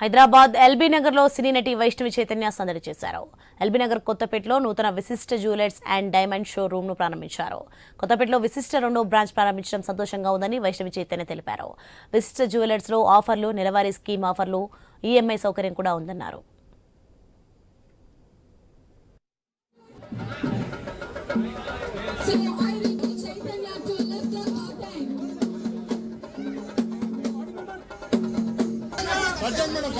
Hyderabad LB నగర్లో సినీ నటి వైష్ణవి చైతన్య సందడి చేశారు. ఎల్బీ నగర్ కొత్తపేటలో నూతన Vishishta jewellers and diamond show రూమ్ను ప్రారంభించారు. కొత్తపేటలో విశిష్ట రెండో బ్రాంచ్ ప్రారంభించడం సంతోషంగా ఉందని వైష్ణవి చైతన్య తెలిపారు. విశిష్ట జ్యువెలర్స్లో ఆఫర్లు నెలవారీ స్కీమ్ ఆఫర్లు ఈఎంఐ సౌకర్యం కూడా ఉందన్నారు. So you గర్జన్ మేడం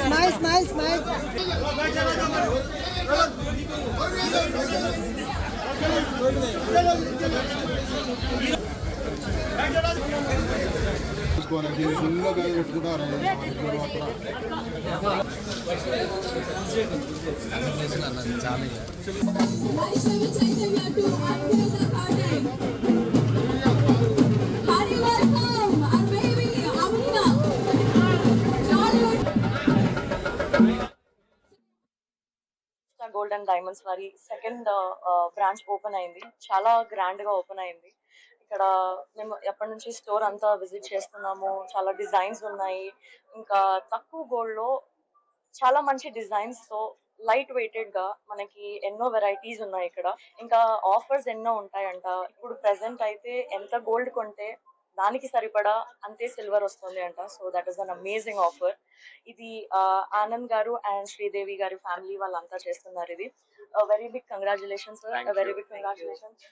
Smile, smile, smile. తీసుకోవాలండి ఫుల్గా పెట్టుకుంటారు Vaishnavi గోల్డ్ అండ్ డైమండ్స్ వారి సెకండ్ బ్రాంచ్ ఓపెన్ అయింది. చాలా గ్రాండ్గా ఓపెన్ అయింది. ఇక్కడ మేము ఎప్పటి నుంచి స్టోర్ అంతా విజిట్ చేస్తున్నాము. చాలా డిజైన్స్ ఉన్నాయి. ఇంకా తక్కువ గోల్డ్లో చాలా మంచి డిజైన్స్తో లైట్ వెయిటెడ్గా మనకి ఎన్నో వెరైటీస్ ఉన్నాయి ఇక్కడ. ఇంకా ఆఫర్స్ ఎన్నో ఉంటాయంట. ఇప్పుడు ప్రెసెంట్ అయితే ఎంత గోల్డ్ కొంటే దానికి సరిపడా అంతే సిల్వర్ వస్తుంది అంట. So that is an amazing offer ఇది ఆనంద్ గారు అండ్ శ్రీదేవి గారి ఫ్యామిలీ వాళ్ళంతా చేస్తున్నారు ఇది. Very big congratulations very big congratulations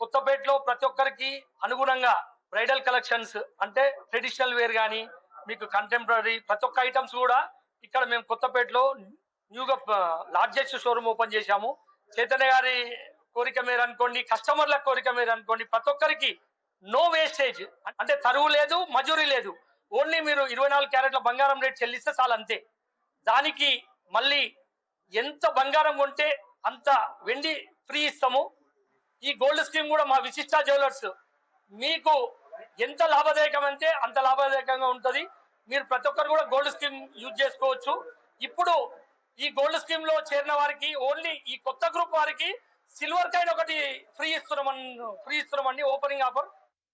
కొత్తపేటలో ప్రతి ఒక్కరికి అనుగుణంగా బ్రైడల్ కలెక్షన్స్ అంటే ట్రెడిషనల్ వేర్ కానీ మీకు కంటెంపరీ ప్రతి ఒక్క ఐటమ్స్ కూడా ఇక్కడ మేము కొత్తపేటలో న్యూగా లార్జెస్ట్ షోరూమ్ ఓపెన్ చేశాము. చైతన్య గారి కోరిక మీరు అనుకోండి కస్టమర్ల కోరిక మీరు అనుకోండి ప్రతి ఒక్కరికి నో వేస్టేజ్ అంటే తరువు లేదు మజూరీ లేదు. ఓన్లీ మీరు ఇరవై నాలుగు క్యారెట్ల బంగారం రేట్ చెల్లిస్తే చాలు అంతే. దానికి మళ్ళీ ఎంత బంగారం కొంటే అంత వెండి ఫ్రీ ఇస్తాము. ఈ గోల్డ్ స్కీమ్ కూడా మా విశిష్ట జ్యువెలర్స్ మీకు ఎంత లాభదాయకం అంటే అంత లాభదాయకంగా ఉంటుంది. మీరు ప్రతి ఒక్కరు కూడా గోల్డ్ స్కీమ్ యూజ్ చేసుకోవచ్చు. ఇప్పుడు ఈ గోల్డ్ స్కీమ్లో చేరిన వారికి ఓన్లీ ఈ కొత్త గ్రూప్ వారికి సిల్వర్ కాయిన్ ఒకటి ఫ్రీ ఇస్తున్నాం ఫ్రీ ఇస్తున్నామండి ఓపెనింగ్ ఆఫర్